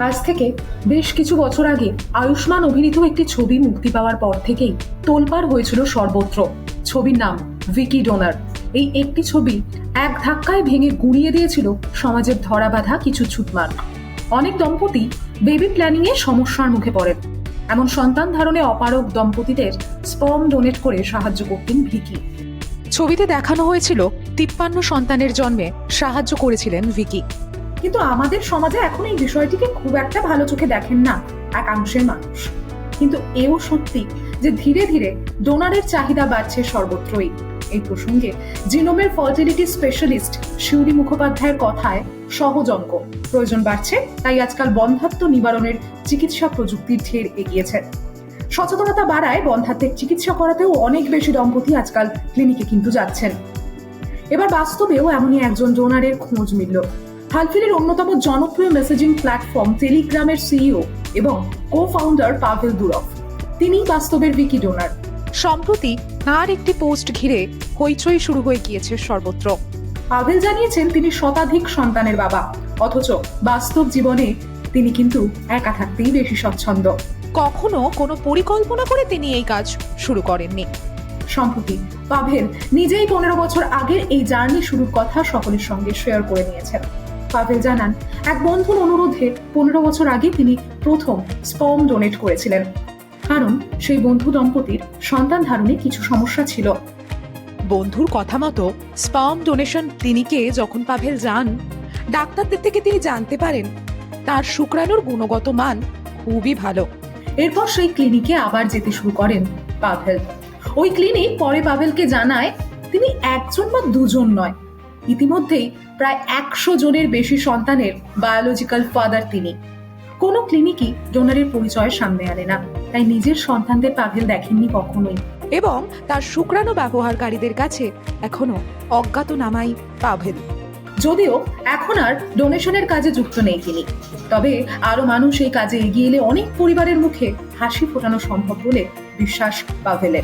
আজ থেকে বেশ কিছু বছর আগে আয়ুষ্মান অভিনীত একটি ছবি মুক্তি পাওয়ার পর থেকেই তোলপাড় হয়েছিল সর্বত্র। ছবির নাম ভিকি ডোনার। এই একটি ছবি এক ধাক্কায় ভেঙে গুঁড়িয়ে দিয়েছিল সমাজের ধরাবাঁধা কিছু ছুটমার অনেক দম্পতি বেবি প্ল্যানিং এ সমস্যার মুখে পড়েন। এমন সন্তান ধারণে অপারক দম্পতিদের স্পম ডোনেট করে সাহায্য করতেন ভিকি। ছবিতে দেখানো হয়েছিল তিপ্পান্ন সন্তানের জন্মে সাহায্য করেছিলেন ভিকি। কিন্তু আমাদের সমাজে এখন এই বিষয়টিকে খুব একটা ভালো চোখে দেখেন না একাংশের মানুষ। কিন্তু এও সত্যি যে ধীরে ধীরে ডোনারের চাহিদা বাড়ছে সর্বত্রই। এই প্রসঙ্গে জিনোমের ফার্টিলিটি স্পেশালিস্ট শিউরি মুখোপাধ্যায়ের কথায় সহজ অঙ্ক। প্রয়োজন বাড়ছে, তাই আজকাল বন্ধাত্ম নিবারণের চিকিৎসা প্রযুক্তির ঢের এগিয়েছে। সচেতনতা বাড়ায় বন্ধাত্বের চিকিৎসা করাতেও অনেক বেশি দম্পতি আজকাল ক্লিনিকে কিন্তু যাচ্ছেন। এবার বাস্তবেও এমনই একজন ডোনারের খোঁজ মিলল। হালফিলের অন্যতম জনপ্রিয় মেসেজিং প্ল্যাটফর্ম টেলিগ্রামের সিইও এবং কো ফাউন্ডার পাভেল দুরফ। তিনি বাস্তবের উইকি ডোনার। সম্প্রতি তার একটি পোস্ট ঘিরে হইচই শুরু হয়ে গিয়েছে সর্বত্র। পাভেল জানিয়েছেন তিনি শতাধিক সন্তানের বাবা অথচ বাস্তব জীবনে তিনি কিন্তু একা থাকতেই বেশি স্বচ্ছন্দ। কখনো কোনো পরিকল্পনা করে তিনি এই কাজ শুরু করেননি। সম্প্রতি পাভেল নিজেই পনেরো বছর আগের এই জার্নি শুরুর কথা সকলের সঙ্গে শেয়ার করে নিয়েছেন। পাভেল জানান এক বন্ধুর অনুরোধে পনেরো বছর আগে তিনি প্রথম স্পর্ম ডোনেট করেছিলেন। কারণ সেই বন্ধু দম্পতির সন্তান ধারণে কিছু সমস্যা ছিল। বন্ধুর কথা মতো স্পাম ডোনেশন ক্লিনিকে যখন পাভেল যান ডাক্তারদের থেকে তিনি জানতে পারেন। তার শুক্রাণুর গুণগত মান খুবই ভালো। এরপর সেই ক্লিনিকে আবার যেতে শুরু করেন পাভেল। ওই ক্লিনিক পরে পাভেলকে জানায় তিনি একজন বা দুজন নয়। ইতিমধ্যেই প্রায় একশো জনের বেশি সন্তানের বায়োলজিক্যাল ফাদার তিনি। কোনো ক্লিনিকই ডোনারের পরিচয় সামনে আনে না। তাই নিজের সন্তানদের পাভেল দেখেননি কখনোই। এবং তার শুক্রাণু ব্যবহারকারীদের কাছে এখনও অজ্ঞাতনামাই পাভেল। যদিও এখন আর ডোনেশনের কাজে যুক্ত নেই তিনি। তবে আরও মানুষ এই কাজে এগিয়ে এলে অনেক পরিবারের মুখে হাসি ফোটানো সম্ভব বলে বিশ্বাস পাভেলের।